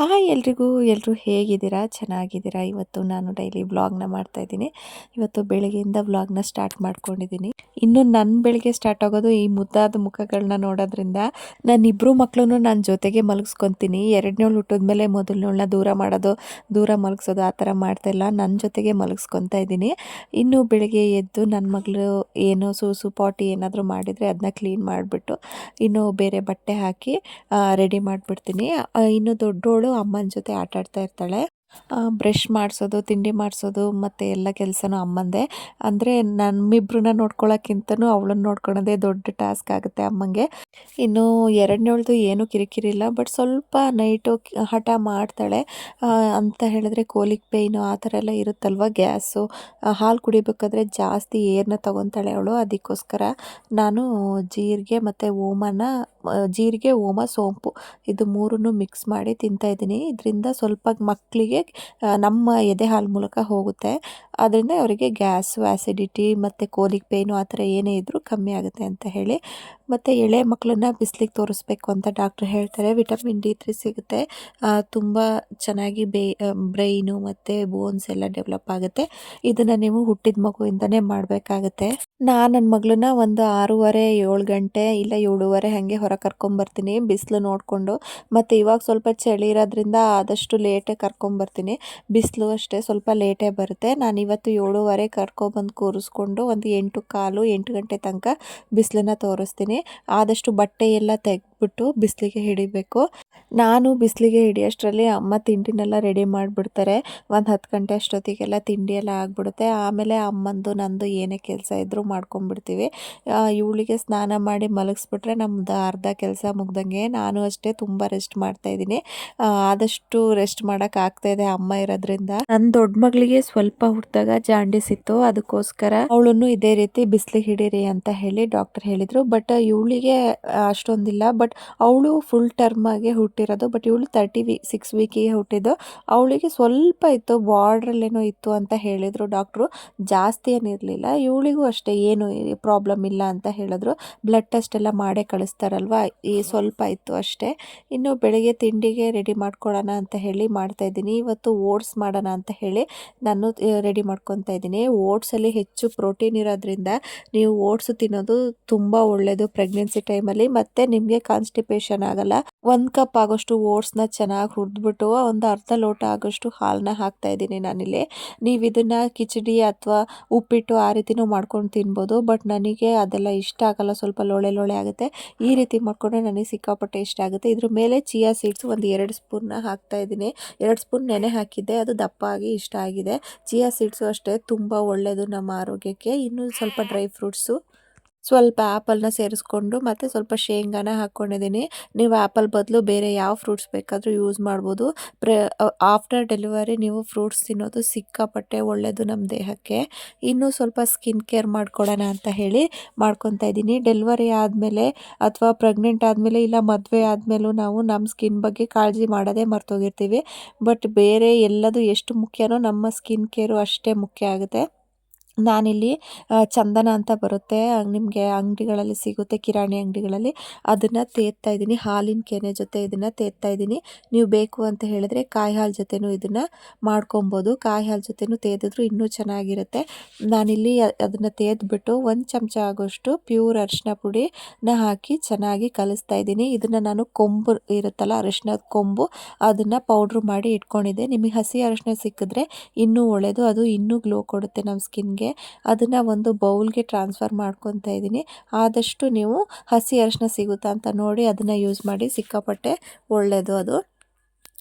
Hi ಎಲ್ರಿಗೂ ಎಲ್ಲರೂ ಹೇಗಿದ್ದೀರಾ? ಚೆನ್ನಾಗಿದ್ದೀರಾ? ಇವತ್ತು ನಾನು ಡೈಲಿ ವ್ಲಾಗ್ನ ಮಾಡ್ತಾ ಇದ್ದೀನಿ. ಇವತ್ತು ಬೆಳಗ್ಗೆಯಿಂದ ವ್ಲಾಗ್ನ ಸ್ಟಾರ್ಟ್ ಮಾಡ್ಕೊಂಡಿದ್ದೀನಿ. ಇನ್ನು ನನ್ನ ಬೆಳಗ್ಗೆ ಸ್ಟಾರ್ಟ್ ಆಗೋದು ಈ ಮುದ್ದಾದ ಮುಖಗಳನ್ನ ನೋಡೋದ್ರಿಂದ ನಾನು ಇಬ್ಬರು ಮಕ್ಕಳನ್ನು ನನ್ನ ಜೊತೆಗೆ ಮಲಗಿಸ್ಕೊತೀನಿ. ಎರಡನೇಳು ಹುಟ್ಟಿದ್ಮೇಲೆ ಮೊದಲನೇಳನ್ನ ದೂರ ಮಾಡೋದು, ದೂರ ಮಲಗಿಸೋದು ಆ ಥರ ಮಾಡ್ತಾಯಿಲ್ಲ ನನ್ನ ಜೊತೆಗೆ ಮಲಗಿಸ್ಕೊತಾ ಇದ್ದೀನಿ. ಇನ್ನು ಬೆಳಗ್ಗೆ ಎದ್ದು ನನ್ನ ಮಗಳು ಏನು ಸೂಸು, ಪಾಟಿ ಏನಾದರೂ ಮಾಡಿದರೆ ಅದನ್ನ ಕ್ಲೀನ್ ಮಾಡಿಬಿಟ್ಟು ಇನ್ನು ಬೇರೆ ಬಟ್ಟೆ ಹಾಕಿ ರೆಡಿ ಮಾಡಿಬಿಡ್ತೀನಿ. ಇನ್ನು ದೊಡ್ಡೋಳು ಅಮ್ಮನ ಜೊತೆ ಆಟ ಆಡ್ತಾ ಇರ್ತಾಳೆ. ಬ್ರಷ್ ಮಾಡಿಸೋದು, ತಿಂಡಿ ಮಾಡಿಸೋದು, ಮತ್ತು ಎಲ್ಲ ಕೆಲಸನೂ ಅಮ್ಮಂದೇ. ಅಂದರೆ ನಮ್ಮಿಬ್ಬರನ್ನ ನೋಡ್ಕೊಳ್ಳೋಕ್ಕಿಂತನೂ ಅವಳನ್ನ ನೋಡ್ಕೊಳೋದೇ ದೊಡ್ಡ ಟಾಸ್ಕ್ ಆಗುತ್ತೆ ಅಮ್ಮಂಗೆ. ಇನ್ನು ಎರಡನೇಳ್ದು ಏನೂ ಕಿರಿಕಿರಿಲ್ಲ ಬಟ್ ಸ್ವಲ್ಪ ನೈಟು ಹಠ ಮಾಡ್ತಾಳೆ. ಅಂತ ಹೇಳಿದ್ರೆ ಕೋಲಿಕ್ ಪೇಯ್ನು ಆ ಥರ ಎಲ್ಲ ಇರುತ್ತಲ್ವ ಗ್ಯಾಸು? ಹಾಲು ಕುಡಿಬೇಕಾದ್ರೆ ಜಾಸ್ತಿ ಏರ್ನ ತೊಗೊತಾಳೆ ಅವಳು. ಅದಕ್ಕೋಸ್ಕರ ನಾನು ಜೀರಿಗೆ ಮತ್ತು ಓಮನ ಜೀರಿಗೆ, ಓಮ, ಸೋಂಪು. ಇದು ಮೂರನ್ನು ಮಿಕ್ಸ್ ಮಾಡಿ ತಿಂತಾಯಿದ್ದೀನಿ ಇದರಿಂದ ಸ್ವಲ್ಪ ಮಕ್ಕಳಿಗೆ ನಮ್ಮ ಎದೆ ಹಾಲು ಮೂಲಕ ಹೋಗುತ್ತೆ. ಅದರಿಂದ ಅವರಿಗೆ ಗ್ಯಾಸು ಆ್ಯಸಿಡಿಟಿ ಮತ್ತು ಕೋಲಿಕ್ ಪೇಯ್ನು ಆ ಥರ ಏನೇ ಇದ್ದರೂ ಕಮ್ಮಿ ಆಗುತ್ತೆ ಅಂತ ಹೇಳಿ ಮತ್ತು ಎಳೆ ಮಕ್ಕಳನ್ನ ಬಿಸಿಲಿಗೆ ತೋರಿಸ್ಬೇಕು ಅಂತ ಡಾಕ್ಟ್ರ್ ಹೇಳ್ತಾರೆ. ವಿಟಮಿನ್ ಡಿ ತ್ರೀ ಸಿಗುತ್ತೆ. ತುಂಬ ಚೆನ್ನಾಗಿ ಬೇ ಬ್ರೈನು ಮತ್ತು ಬೋನ್ಸ್ ಎಲ್ಲ ಡೆವಲಪ್ ಆಗುತ್ತೆ. ಇದನ್ನು ನೀವು ಹುಟ್ಟಿದ ಮಗುವಿಂದನೇ ಮಾಡಬೇಕಾಗತ್ತೆ. ನಾನು ನನ್ನ ಮಗಳನ್ನ ಒಂದು ಆರೂವರೆ, ಏಳು ಗಂಟೆ ಇಲ್ಲ ಏಳುವರೆ ಹಾಗೆ ಹೊರ ಕರ್ಕೊಂಬರ್ತೀನಿ. ಬಿಸಿಲು ನೋಡಿಕೊಂಡು ಮತ್ತು ಇವಾಗ ಸ್ವಲ್ಪ ಚಳಿ ಇರೋದ್ರಿಂದ ಆದಷ್ಟು ಲೇಟೇ ಕರ್ಕೊಂಬರ್ತೀನಿ. ಬಿಸಿಲು ಅಷ್ಟೇ ಸ್ವಲ್ಪ ಲೇಟೇ ಬರುತ್ತೆ. ನಾನು ಇವತ್ತು ಏಳುವರೆ ಕರ್ಕೊಬಂದು ಕೂರಿಸ್ಕೊಂಡು ಒಂದು ಎಂಟು ಕಾಲು, ಎಂಟು ಗಂಟೆ ತನಕ ಬಿಸಿಲನ್ನ ತೋರಿಸ್ತೀನಿ. ಆದಷ್ಟು ಬಟ್ಟೆ ಎಲ್ಲ ತೆಗೆದ್ಬಿಟ್ಟು ಬಿಸಿಲಿಗೆ ಹಿಡಿಬೇಕು. ನಾನು ಬಿಸಿಲಿಗೆ ಹಿಡಿಯೋಷ್ಟರಲ್ಲಿ ಅಮ್ಮ ತಿಂಡಿನೆಲ್ಲ ರೆಡಿ ಮಾಡಿಬಿಡ್ತಾರೆ. ಒಂದು ಹತ್ತು ಗಂಟೆ ಅಷ್ಟೊತ್ತಿಗೆಲ್ಲ ತಿಂಡಿ ಎಲ್ಲ ಆಗಿಬಿಡುತ್ತೆ. ಆಮೇಲೆ ಅಮ್ಮಂದು, ನಂದು ಏನೇ ಕೆಲಸ ಇದ್ದರೂ ಮಾಡ್ಕೊಂಡ್ಬಿಡ್ತೀವಿ. ಇವಳಿಗೆ ಸ್ನಾನ ಮಾಡಿ ಮಲಗಿಸ್ಬಿಟ್ರೆ ನಮ್ದು ಅರ್ಧ ಕೆಲಸ ಮುಗ್ದಂಗೆ. ನಾನು ಅಷ್ಟೇ ತುಂಬ ರೆಸ್ಟ್ ಮಾಡ್ತಾಯಿದ್ದೀನಿ ಆದಷ್ಟು ರೆಸ್ಟ್ ಮಾಡೋಕ್ಕಾಗ್ತಾಯಿದೆ ಅಮ್ಮ ಇರೋದ್ರಿಂದ. ನನ್ನ ದೊಡ್ಡ ಮಗಳಿಗೆ ಸ್ವಲ್ಪ ಹುಟ್ಟಿದಾಗ ಜಾಂಡಿಸ್ ಇತ್ತು. ಅದಕ್ಕೋಸ್ಕರ ಅವಳನ್ನು ಇದೇ ರೀತಿ ಬಿಸಿಲಿಗೆ ಹಿಡೀರಿ ಅಂತ ಹೇಳಿ ಡಾಕ್ಟರ್ ಹೇಳಿದರು. ಬಟ್ ಇವಳಿಗೆ ಅಷ್ಟೊಂದಿಲ್ಲ. ಬಟ್ ಅವಳು ಫುಲ್ ಟರ್ಮ್ ಆಗಿ ಹುಟ್ಟಿರೋದು ಬಟ್ ಇವಳು ತರ್ಟಿ ವೀಕ್ ಸಿಕ್ಸ್ ವೀಕಿಗೆ ಹುಟ್ಟಿದ್ದು. ಅವಳಿಗೆ ಸ್ವಲ್ಪ ಇತ್ತು ಬಾರ್ಡ್ರಲ್ಲೇನೋ ಇತ್ತು ಅಂತ ಹೇಳಿದರು ಡಾಕ್ಟ್ರು ಜಾಸ್ತಿ ಏನಿರಲಿಲ್ಲ ಇವಳಿಗೂ ಅಷ್ಟೇ ಏನು ಪ್ರಾಬ್ಲಮ್ ಇಲ್ಲ ಅಂತ ಹೇಳಿದ್ರು. ಬ್ಲಡ್ ಟೆಸ್ಟ್ ಎಲ್ಲ ಮಾಡೇ ಕಳಿಸ್ತಾರಲ್ವ? ಈ ಸ್ವಲ್ಪ ಇತ್ತು ಅಷ್ಟೇ. ಇನ್ನು ಬೆಳಗ್ಗೆ ತಿಂಡಿಗೆ ರೆಡಿ ಮಾಡ್ಕೊಳ್ಳೋಣ ಅಂತ ಹೇಳಿ ಮಾಡ್ತಾಯಿದ್ದೀನಿ ಇವತ್ತು ಓಟ್ಸ್ ಮಾಡೋಣ ಅಂತ ಹೇಳಿ ನಾನು ರೆಡಿ ಮಾಡ್ಕೊತಾ ಇದ್ದೀನಿ. ಓಟ್ಸಲ್ಲಿ ಹೆಚ್ಚು ಪ್ರೋಟೀನ್ ಇರೋದ್ರಿಂದ ನೀವು ಓಟ್ಸ್ ತಿನ್ನೋದು ತುಂಬ ಒಳ್ಳೆಯದು ಪ್ರೆಗ್ನೆನ್ಸಿ ಟೈಮಲ್ಲಿ ಮತ್ತು ನಿಮಗೆ ಕಾನ್ಸ್ಟಿಪೇಷನ್ ಆಗಲ್ಲ. ಒಂದು ಕಪ್ ಆಗೋಷ್ಟು ಓಟ್ಸ್ನ ಚೆನ್ನಾಗಿ ಹುರಿದ್ಬಿಟ್ಟು ಒಂದು ಅರ್ಧ ಲೋಟ ಆಗೋಷ್ಟು ಹಾಲನ್ನ ಹಾಕ್ತಾ ಇದ್ದೀನಿ ನಾನಿಲ್ಲಿ. ನೀವು ಇದನ್ನ ಕಿಚಡಿ ಅಥವಾ ಉಪ್ಪಿಟ್ಟು ಆ ರೀತಿನೂ ಮಾಡ್ಕೊಂಡು ತಿನ್ಬೋದು, ಬಟ್ ನನಗೆ ಅದೆಲ್ಲ ಇಷ್ಟ ಆಗಲ್ಲ. ಸ್ವಲ್ಪ ಲೋಳೆ ಲೋಳೆ ಆಗುತ್ತೆ. ಈ ರೀತಿ ಮಾಡಿಕೊಂಡ್ರೆ ನನಗೆ ಸಿಕ್ಕಾಪಟ್ಟೆ ಇಷ್ಟ ಆಗುತ್ತೆ. ಇದ್ರ ಮೇಲೆ ಚಿಯಾ ಸೀಡ್ಸ್ ಒಂದು ಎರಡು ಸ್ಪೂನ್ನ ಹಾಕ್ತಾ ಇದ್ದೀನಿ. ಎರಡು ಸ್ಪೂನ್ ನೆನೆ ಹಾಕಿದ್ದೆ. ಅದು ದಪ್ಪ ಆಗಿ ಇಷ್ಟ ಆಗಿದೆ. ಚಿಯಾ ಸೀಡ್ಸು ಅಷ್ಟೇ ತುಂಬ ಒಳ್ಳೆಯದು ನಮ್ಮ ಆರೋಗ್ಯಕ್ಕೆ. ಇನ್ನೂ ಸ್ವಲ್ಪ ಡ್ರೈ ಫ್ರೂಟ್ಸು ಸ್ವಲ್ಪ ಆ್ಯಪಲ್ನ ಸೇರಿಸ್ಕೊಂಡು ಮತ್ತು ಸ್ವಲ್ಪ ಶೇಂಗಾನ ಹಾಕ್ಕೊಂಡಿದ್ದೀನಿ ನೀವು ಆ್ಯಪಲ್ ಬದಲು ಬೇರೆ ಯಾವ ಫ್ರೂಟ್ಸ್ ಬೇಕಾದರೂ ಯೂಸ್ ಮಾಡ್ಬೋದು. ಪ್ರ ಆಫ್ಟರ್ ಡೆಲಿವರಿ ನೀವು ಫ್ರೂಟ್ಸ್ ತಿನ್ನೋದು ಸಿಕ್ಕಾಪಟ್ಟೆ ಒಳ್ಳೆಯದು ನಮ್ಮ ದೇಹಕ್ಕೆ. ಇನ್ನೂ ಸ್ವಲ್ಪ ಸ್ಕಿನ್ ಕೇರ್ ಮಾಡ್ಕೊಳ್ಳೋಣ ಅಂತ ಹೇಳಿ ಮಾಡ್ಕೊತಾ ಇದ್ದೀನಿ. ಡೆಲಿವರಿ ಆದಮೇಲೆ ಅಥವಾ ಪ್ರೆಗ್ನೆಂಟ್ ಆದಮೇಲೆ ಇಲ್ಲ ಮದುವೆ ಆದಮೇಲೂ ನಾವು ನಮ್ಮ ಸ್ಕಿನ್ ಬಗ್ಗೆ ಕಾಳಜಿ ಮಾಡೋದೇ ಮರ್ತೋಗಿರ್ತೀವಿ. ಬಟ್ ಬೇರೆ ಎಲ್ಲದು ಎಷ್ಟು ಮುಖ್ಯನೋ ನಮ್ಮ ಸ್ಕಿನ್ ಕೇರು ಅಷ್ಟೇ ಮುಖ್ಯ ಆಗುತ್ತೆ. ನಾನಿಲ್ಲಿ ಚಂದನ ಅಂತ ಬರುತ್ತೆ. ನಿಮಗೆ ಅಂಗಡಿಗಳಲ್ಲಿ ಸಿಗುತ್ತೆ, ಕಿರಾಣಿ ಅಂಗಡಿಗಳಲ್ಲಿ. ಅದನ್ನು ತೇತ್ತಾ ಇದ್ದೀನಿ. ಹಾಲಿನ ಕೆನೆ ಜೊತೆ ಇದನ್ನು ತೇತ್ತಾ ಇದ್ದೀನಿ. ನೀವು ಬೇಕು ಅಂತ ಹೇಳಿದ್ರೆ ಕಾಯಿ ಹಾಲು ಜೊತೆನೂ ಇದನ್ನು ಮಾಡ್ಕೊಬೋದು. ಕಾಯಿ ಹಾಲು ಜೊತೆನೂ ತೇದಿದ್ರು ಇನ್ನೂ ಚೆನ್ನಾಗಿರುತ್ತೆ. ನಾನಿಲ್ಲಿ ಅದನ್ನು ತೇದ್ಬಿಟ್ಟು ಒಂದು ಚಮಚ ಆಗೋಷ್ಟು ಪ್ಯೂರ್ ಅರಿಶಿನ ಪುಡಿನ ಹಾಕಿ ಚೆನ್ನಾಗಿ ಕಲಿಸ್ತಾ ಇದ್ದೀನಿ. ಇದನ್ನು ನಾನು ಕೊಂಬು ಇರುತ್ತಲ್ಲ ಅರಿಶಿನದ ಕೊಂಬು, ಅದನ್ನು ಪೌಡ್ರ್ ಮಾಡಿ ಇಟ್ಕೊಂಡಿದ್ದೆ. ನಿಮಗೆ ಹಸಿ ಅರಿಶಿನ ಸಿಕ್ಕಿದ್ರೆ ಇನ್ನೂ ಒಳ್ಳೆಯದು ಅದು ಇನ್ನೂ ಗ್ಲೋ ಕೊಡುತ್ತೆ ನಮ್ಮ ಸ್ಕಿನ್ಗೆ. ಅದನ್ನು ಒಂದು ಬೌಲ್ಗೆ ಟ್ರಾನ್ಸ್ಫರ್ ಮಾಡ್ಕೊತಾ ಇದ್ದೀನಿ. ಆದಷ್ಟು ನೀವು ಹಸಿ ಅರಿಶಿನ ಸಿಗುತ್ತಾ ಅಂತ ನೋಡಿ ಅದನ್ನು ಯೂಸ್ ಮಾಡಿ ಸಿಕ್ಕಾಪಟ್ಟೆ ಒಳ್ಳೆಯದು ಅದು.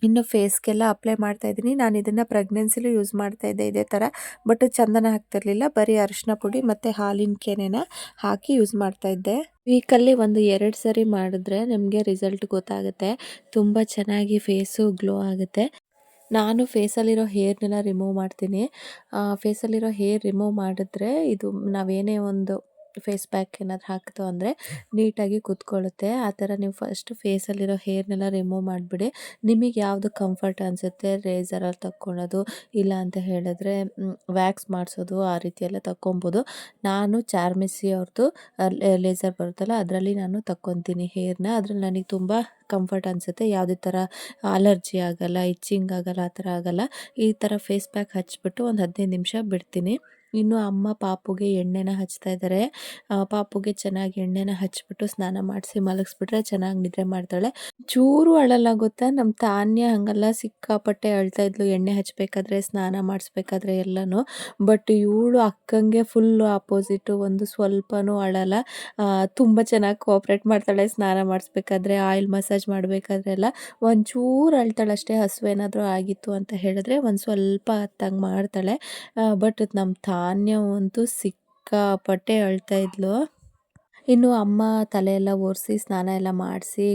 ಇನ್ನು ಫೇಸ್ಗೆಲ್ಲ ಅಪ್ಲೈ ಮಾಡ್ತಾ ಇದ್ದೀನಿ. ನಾನು ಇದನ್ನು ಪ್ರೆಗ್ನೆನ್ಸಿಲೂ ಯೂಸ್ ಮಾಡ್ತಾ ಇದ್ದೆ ಇದೇ ಥರ. ಬಟ್ ಚಂದನ ಹಾಕ್ತಿರ್ಲಿಲ್ಲ. ಬರೀ ಅರಿಶಿನ ಪುಡಿ ಮತ್ತು ಹಾಲಿನ ಕೆನೆನ ಹಾಕಿ ಯೂಸ್ ಮಾಡ್ತಾ ಇದ್ದೆ. ವೀಕಲ್ಲಿ ಒಂದು ಎರಡು ಸರಿ ಮಾಡಿದ್ರೆ ನಿಮಗೆ ರಿಸಲ್ಟ್ ಗೊತ್ತಾಗುತ್ತೆ. ತುಂಬ ಚೆನ್ನಾಗಿ ಫೇಸು ಗ್ಲೋ ಆಗುತ್ತೆ. ನಾನು ಫೇಸಲ್ಲಿರೋ ಹೇರ್ನೆಲ್ಲ ರಿಮೂವ್ ಮಾಡ್ತೀನಿ. ಫೇಸಲ್ಲಿರೋ ಹೇರ್ ರಿಮೂವ್ ಮಾಡಿದ್ರೆ ಇದು ನಾವೇನೇ ಒಂದು ಫೇಸ್ ಪ್ಯಾಕ್ ಏನಾದ್ರು ಹಾಕ್ತು ಅಂದರೆ ನೀಟಾಗಿ ಕೂತ್ಕೊಳ್ಳುತ್ತೆ. ಆ ಥರ ನೀವು ಫಸ್ಟ್ ಫೇಸಲ್ಲಿರೋ ಹೇರ್ನೆಲ್ಲ ರಿಮೂವ್ ಮಾಡಿಬಿಡಿ. ನಿಮಗೆ ಯಾವುದು ಕಂಫರ್ಟ್ ಅನಿಸುತ್ತೆ ರೇಸರಲ್ಲಿ ತಕ್ಕೊಳ್ಳೋದು, ಇಲ್ಲ ಅಂತ ಹೇಳಿದ್ರೆ ವ್ಯಾಕ್ಸ್ ಮಾಡಿಸೋದು, ಆ ರೀತಿ ಎಲ್ಲ ತಕ್ಕೊಬೋದು. ನಾನು ಚಾರ್ಮಿಸಿ ಅವ್ರದ್ದು ಲೇಸರ್ ಬರುತ್ತಲ್ಲ, ಅದರಲ್ಲಿ ನಾನು ತಕ್ಕೊತೀನಿ ಹೇರ್ನ. ಅದ್ರಲ್ಲಿ ನನಗೆ ತುಂಬ ಕಂಫರ್ಟ್ ಅನಿಸುತ್ತೆ. ಯಾವುದೇ ಥರ ಅಲರ್ಜಿ ಆಗಲ್ಲ, ಇಚ್ಚಿಂಗ್ ಆಗಲ್ಲ, ಆ ಥರ ಆಗಲ್ಲ. ಈ ಥರ ಫೇಸ್ ಪ್ಯಾಕ್ ಹಚ್ಬಿಟ್ಟು ಒಂದು ಹದಿನೈದು ನಿಮಿಷ ಬಿಡ್ತೀನಿ. ಇನ್ನು ಅಮ್ಮ ಪಾಪುಗೆ ಎಣ್ಣೆನ ಹಚ್ತಾ ಇದ್ದಾರೆ ಪಾಪುಗೆ ಚೆನ್ನಾಗಿ ಎಣ್ಣೆನ ಹಚ್ಬಿಟ್ಟು ಸ್ನಾನ ಮಾಡಿಸಿ ಮಲಗಿಸ್ಬಿಟ್ರೆ ಚೆನ್ನಾಗಿ ನಿದ್ರೆ ಮಾಡ್ತಾಳೆ. ಚೂರು ಅಳಲ್ಲ ಗೊತ್ತಾ? ನಮ್ಮ ತಾನ್ಯ ಹಂಗಲ್ಲ, ಸಿಕ್ಕಾಪಟ್ಟೆ ಅಳ್ತಾ ಇದ್ಲು. ಎಣ್ಣೆ ಹಚ್ಬೇಕಾದ್ರೆ, ಸ್ನಾನ ಮಾಡಿಸ್ಬೇಕಾದ್ರೆ ಎಲ್ಲನೂ. ಬಟ್ ಇವಳು ಅಕ್ಕಂಗೆ ಫುಲ್ಲು ಆಪೋಸಿಟು ಒಂದು ಸ್ವಲ್ಪನೂ ಅಳಲ್ಲ. ತುಂಬ ಚೆನ್ನಾಗಿ ಕೋಆಪ್ರೇಟ್ ಮಾಡ್ತಾಳೆ. ಸ್ನಾನ ಮಾಡಿಸ್ಬೇಕಾದ್ರೆ ಆಯಿಲ್ ಮಸಾಜ್ ಮಾಡಬೇಕಾದ್ರೆ ಎಲ್ಲ. ಒಂಚೂರು ಅಳ್ತಾಳೆ ಅಷ್ಟೇ, ಹಸುವೇನಾದರೂ ಆಗಿತ್ತು ಅಂತ ಹೇಳಿದ್ರೆ ಒಂದು ಸ್ವಲ್ಪ ಹತ್ತಂಗೆ ಮಾಡ್ತಾಳೆ. ಬಟ್ ನಮ್ಮ ತಾನ್ಯ ಅಂತೂ ಸಿಕ್ಕಾಪಟ್ಟೆ ಅಳ್ತಾ ಇದ್ಲು. ಇನ್ನು ಅಮ್ಮ ತಲೆ ಎಲ್ಲ ಒರೆಸಿ, ಸ್ನಾನ ಎಲ್ಲ ಮಾಡಿಸಿ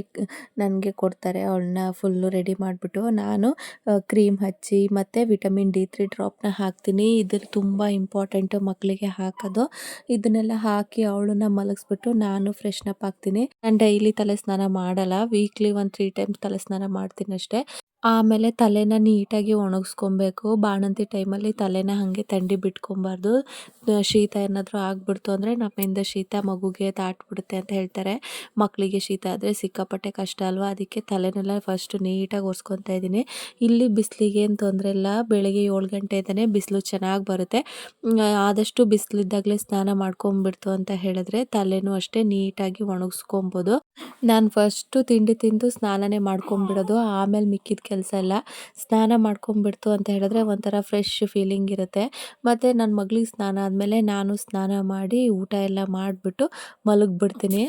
ನನಗೆ ಕೊಡ್ತಾರೆ. ಅವಳನ್ನ ಫುಲ್ಲು ರೆಡಿ ಮಾಡಿಬಿಟ್ಟು ನಾನು ಕ್ರೀಮ್ ಹಚ್ಚಿ ಮತ್ತು ವಿಟಮಿನ್ ಡಿ ತ್ರೀ ಡ್ರಾಪ್ನ ಹಾಕ್ತೀನಿ. ಇದು ತುಂಬ ಇಂಪಾರ್ಟೆಂಟು ಮಕ್ಕಳಿಗೆ ಹಾಕೋದು. ಇದನ್ನೆಲ್ಲ ಹಾಕಿ ಅವಳನ್ನ ಮಲಗಿಸ್ಬಿಟ್ಟು ನಾನು ಫ್ರೆಶ್ನಪ್ ಆಗ್ತೀನಿ. ನಾನು ಡೈಲಿ ತಲೆ ಸ್ನಾನ ಮಾಡಲ್ಲ. ವೀಕ್ಲಿ ಒಂದು ತ್ರೀ ಟೈಮ್ಸ್ ತಲೆ ಸ್ನಾನ ಮಾಡ್ತೀನಿ ಅಷ್ಟೇ. ಆಮೇಲೆ ತಲೆನ ನೀಟಾಗಿ ಒಣಗಿಸ್ಕೊಬೇಕು. ಬಾಣಂತಿ ಟೈಮಲ್ಲಿ ತಲೆನ ಹಾಗೆ ತಂಡಿ ಬಿಟ್ಕೊಬಾರ್ದು. ಶೀತ ಏನಾದರೂ ಆಗ್ಬಿಡ್ತು ಅಂದರೆ ನಮ್ಮಿಂದ ಶೀತ ಮಗುಗೆ ದಾಟ್ಬಿಡುತ್ತೆ ಅಂತ ಹೇಳ್ತಾರೆ. ಮಕ್ಕಳಿಗೆ ಶೀತ ಆದರೆ ಸಿಕ್ಕಾಪಟ್ಟೆ ಕಷ್ಟ ಅಲ್ವಾ? ಅದಕ್ಕೆ ತಲೆನೆಲ್ಲ ಫಸ್ಟು ನೀಟಾಗಿ ಒರೆಸ್ಕೊತಾ ಇದ್ದೀನಿ. ಇಲ್ಲಿ ಬಿಸಿಲಿಗೆ ಏನು ತೊಂದರೆ ಇಲ್ಲ. ಬೆಳಗ್ಗೆ ಏಳು ಗಂಟೆ ಇದ್ದಾನೆ. ಬಿಸಿಲು ಚೆನ್ನಾಗಿ ಬರುತ್ತೆ. ಆದಷ್ಟು ಬಿಸಿಲಿದ್ದಾಗಲೇ ಸ್ನಾನ ಮಾಡ್ಕೊಂಬಿಡ್ತು ಅಂತ ಹೇಳಿದ್ರೆ ತಲೆನೂ ಅಷ್ಟೇ ನೀಟಾಗಿ ಒಣಗಿಸ್ಕೊಬೋದು. ನಾನು ಫಸ್ಟು ತಿಂಡಿ ತಿಂದು ಸ್ನಾನನೇ ಮಾಡ್ಕೊಂಬಿಡೋದು. ಆಮೇಲೆ ಮಿಕ್ಕಿದ ಕೆಲಸ ಎಲ್ಲ ಸ್ನಾನ ಮಾಡ್ಕೊಂಬಿಡ್ತು ಅಂತ ಹೇಳಿದ್ರೆ ಒಂಥರ ಫ್ರೆಶ್ ಫೀಲಿಂಗ್ ಇರುತ್ತೆ. ಮತ್ತು ನನ್ನ ಮಗಳಿಗೆ ಸ್ನಾನ ಆದಮೇಲೆ ನಾನು ಸ್ನಾನ ಮಾಡಿ ಊಟ ಎಲ್ಲ ಮಾಡಿಬಿಟ್ಟು ಮಲಗಿಬಿಡ್ತೀನಿ.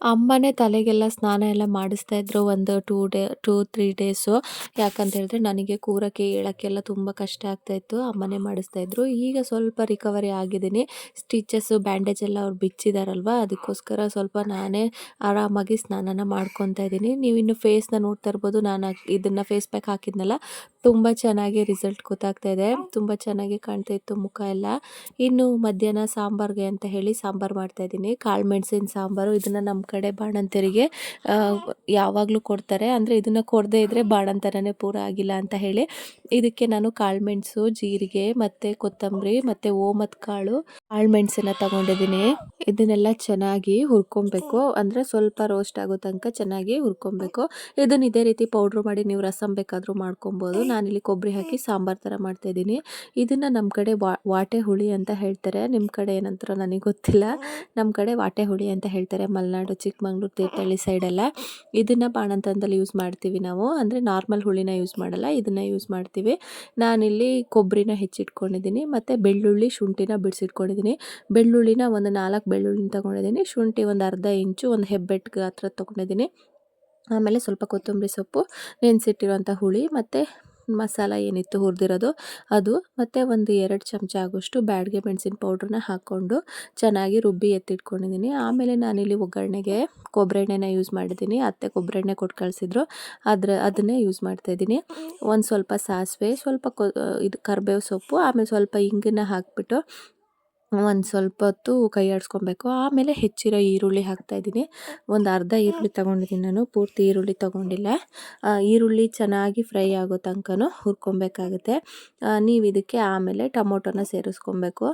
ಅಮ್ಮನೇ ತಲೆಗೆಲ್ಲ ಸ್ನಾನ ಎಲ್ಲ ಮಾಡಿಸ್ತಾ ಇದ್ರು ಒಂದು two day two three days ಯಾಕಂತ ಹೇಳಿದ್ರೆ ನನಗೆ ಕೂರಕ್ಕೆ ಹೇಳೋಕ್ಕೆಲ್ಲ ತುಂಬ ಕಷ್ಟ ಆಗ್ತಾಯಿತ್ತು ಅಮ್ಮನೇ ಮಾಡಿಸ್ತಾ ಇದ್ರು. ಈಗ ಸ್ವಲ್ಪ ರಿಕವರಿ ಆಗಿದ್ದೀನಿ. ಸ್ಟಿಚಸ್ಸು ಬ್ಯಾಂಡೇಜ್ ಎಲ್ಲ ಅವ್ರು ಬಿಚ್ಚಿದಾರಲ್ವ? ಅದಕ್ಕೋಸ್ಕರ ಸ್ವಲ್ಪ ನಾನೇ ಆರಾಮಾಗಿ ಸ್ನಾನನ ಮಾಡ್ಕೊತಾ ಇದ್ದೀನಿ. ನೀವು ಇನ್ನು ಫೇಸ್ನ ನೋಡ್ತಾ ಇರ್ಬೋದು. ನಾನು ಇದನ್ನು ಇದನ್ನ ಫೇಸ್ ಪ್ಯಾಕ್ ಹಾಕಿದ್ನಲ್ಲ ತುಂಬ ಚೆನ್ನಾಗಿ ರಿಸಲ್ಟ್ ಗೊತ್ತಾಗ್ತಾ ಇದೆ. ತುಂಬ ಚೆನ್ನಾಗಿ ಕಾಣ್ತಾ ಇತ್ತು ಮುಖ ಎಲ್ಲ. ಇನ್ನು ಮಧ್ಯಾಹ್ನ ಸಾಂಬಾರ್ಗೆ ಅಂತ ಹೇಳಿ ಸಾಂಬಾರು ಮಾಡ್ತಾ ಇದ್ದೀನಿ. ಕಾಳು ಮೆಣಸಿನ ಸಾಂಬಾರು. ಇದನ್ನು ನಮ್ಮ ಕಡೆ ಬಾಣಂತರಿಗೆ ಯಾವಾಗಲೂ ಕೊಡ್ತಾರೆ. ಅಂದರೆ ಇದನ್ನು ಕೊಡದೇ ಇದ್ದರೆ ಬಾಣಂತರನೇ ಪೂರ ಆಗಿಲ್ಲ ಅಂತ ಹೇಳಿ. ಇದಕ್ಕೆ ನಾನು ಕಾಳು ಮೆಣಸು ಜೀರಿಗೆ ಮತ್ತು ಕೊತ್ತಂಬರಿ ಮತ್ತು ಓಮದ ಕಾಳು ಕಾಳು ಮೆಣಸನ್ನ ತಗೊಂಡಿದ್ದೀನಿ. ಇದನ್ನೆಲ್ಲ ಚೆನ್ನಾಗಿ ಹುರ್ಕೊಬೇಕು. ಅಂದರೆ ಸ್ವಲ್ಪ ರೋಸ್ಟ್ ಆಗೋ ತನಕ ಚೆನ್ನಾಗಿ ಹುರ್ಕೊಬೇಕು. ಇದನ್ನು ಇದೇ ರೀತಿ ಪೌಡ್ರ್ ಮಾಡಿ ನೀವು ರಸಂ ಬೇಕಾದರೂ ಮಾಡ್ಕೊಬೋದು. ನಾನಿಲ್ಲಿ ಕೊಬ್ಬರಿ ಹಾಕಿ ಸಾಂಬಾರು ಥರ ಮಾಡ್ತಾಯಿದ್ದೀನಿ ಇದನ್ನು ನಮ್ಮ ಕಡೆ ವಾಟೆ ಹುಳಿ ಅಂತ ಹೇಳ್ತಾರೆ. ನಿಮ್ಮ ಕಡೆ ಏನಂತರ ನನಗೆ ಗೊತ್ತಿಲ್ಲ. ನಮ್ಮ ಕಡೆ ವಾಟೆ ಹುಳಿ ಅಂತ ಹೇಳ್ತಾರೆ. ಮಲೆನಾಡು, ಚಿಕ್ಕಮಂಗ್ಳೂರು, ತೀರ್ಥಹಳ್ಳಿ ಸೈಡೆಲ್ಲ ಇದನ್ನು ಬಾಣಂತನದಲ್ಲಿ ಯೂಸ್ ಮಾಡ್ತೀವಿ ನಾವು. ಅಂದರೆ ನಾರ್ಮಲ್ ಹುಳಿನ ಯೂಸ್ ಮಾಡಲ್ಲ. ಇದನ್ನು ಯೂಸ್ ಮಾಡ್ತೀವಿ. ನಾನಿಲ್ಲಿ ಕೊಬ್ಬರಿನ ಹೆಚ್ಚಿಟ್ಕೊಂಡಿದ್ದೀನಿ. ಮತ್ತು ಬೆಳ್ಳುಳ್ಳಿ ಶುಂಠಿನ ಬಿಡಿಸಿಟ್ಕೊಂಡಿದ್ದೀನಿ. ಬೆಳ್ಳುಳ್ಳಿನ ಒಂದು ನಾಲ್ಕು ಬೆಳ್ಳುಳ್ಳಿನ ತೊಗೊಂಡಿದ್ದೀನಿ. ಶುಂಠಿ ಒಂದು ಅರ್ಧ ಇಂಚು ಒಂದು ಹೆಬ್ಬೆಟ್ಟು ಗಾತ್ರ ತೊಗೊಂಡಿದ್ದೀನಿ. ಆಮೇಲೆ ಸ್ವಲ್ಪ ಕೊತ್ತಂಬರಿ ಸೊಪ್ಪು, ನೆನೆಸಿಟ್ಟಿರುವಂಥ ಹುಳಿ ಮತ್ತು ಮಸಾಲ ಏನಿತ್ತು ಹುರಿದಿರೋದು ಅದು ಮತ್ತು ಒಂದು ಎರಡು ಚಮಚ ಆಗೋಷ್ಟು ಬ್ಯಾಡ್ಗೆ ಮೆಣಸಿನ ಪೌಡ್ರನ್ನ ಹಾಕ್ಕೊಂಡು ಚೆನ್ನಾಗಿ ರುಬ್ಬಿ ಎತ್ತಿಟ್ಕೊಂಡಿದ್ದೀನಿ. ಆಮೇಲೆ ನಾನಿಲ್ಲಿ ಒಗ್ಗರಣೆಗೆ ಕೊಬ್ಬರಿ ಎಣ್ಣೆನ ಯೂಸ್ ಮಾಡಿದ್ದೀನಿ. ಅತ್ತೆ ಕೊಬ್ಬರಿ ಎಣ್ಣೆ ಕೊಟ್ಟು ಕಳಿಸಿದ್ರು. ಅದ್ರ ಅದನ್ನೇ ಯೂಸ್ ಮಾಡ್ತಾಯಿದ್ದೀನಿ ಒಂದು ಸ್ವಲ್ಪ ಸಾಸಿವೆ, ಸ್ವಲ್ಪ ಇದು ಕರ್ಬೇವು ಸೊಪ್ಪು, ಆಮೇಲೆ ಸ್ವಲ್ಪ ಇಂಗನ್ನ ಹಾಕ್ಬಿಟ್ಟು ಒಂದು ಸ್ವಲ್ಪ ಹೊತ್ತು ಕೈ ಆಡಿಸ್ಕೊಬೇಕು. ಆಮೇಲೆ ಹೆಚ್ಚಿರೋ ಈರುಳ್ಳಿ ಹಾಕ್ತಾಯಿದ್ದೀನಿ ಒಂದು ಅರ್ಧ ಈರುಳ್ಳಿ ತೊಗೊಂಡಿದ್ದೀನಿ ನಾನು. ಪೂರ್ತಿ ಈರುಳ್ಳಿ ತೊಗೊಂಡಿಲ್ಲ. ಈರುಳ್ಳಿ ಚೆನ್ನಾಗಿ ಫ್ರೈ ಆಗೋ ತನಕನೂ ಹುರ್ಕೊಬೇಕಾಗುತ್ತೆ. ನೀವು ಇದಕ್ಕೆ ಆಮೇಲೆ ಟೊಮೊಟೊನ ಸೇರಿಸ್ಕೊಬೇಕು.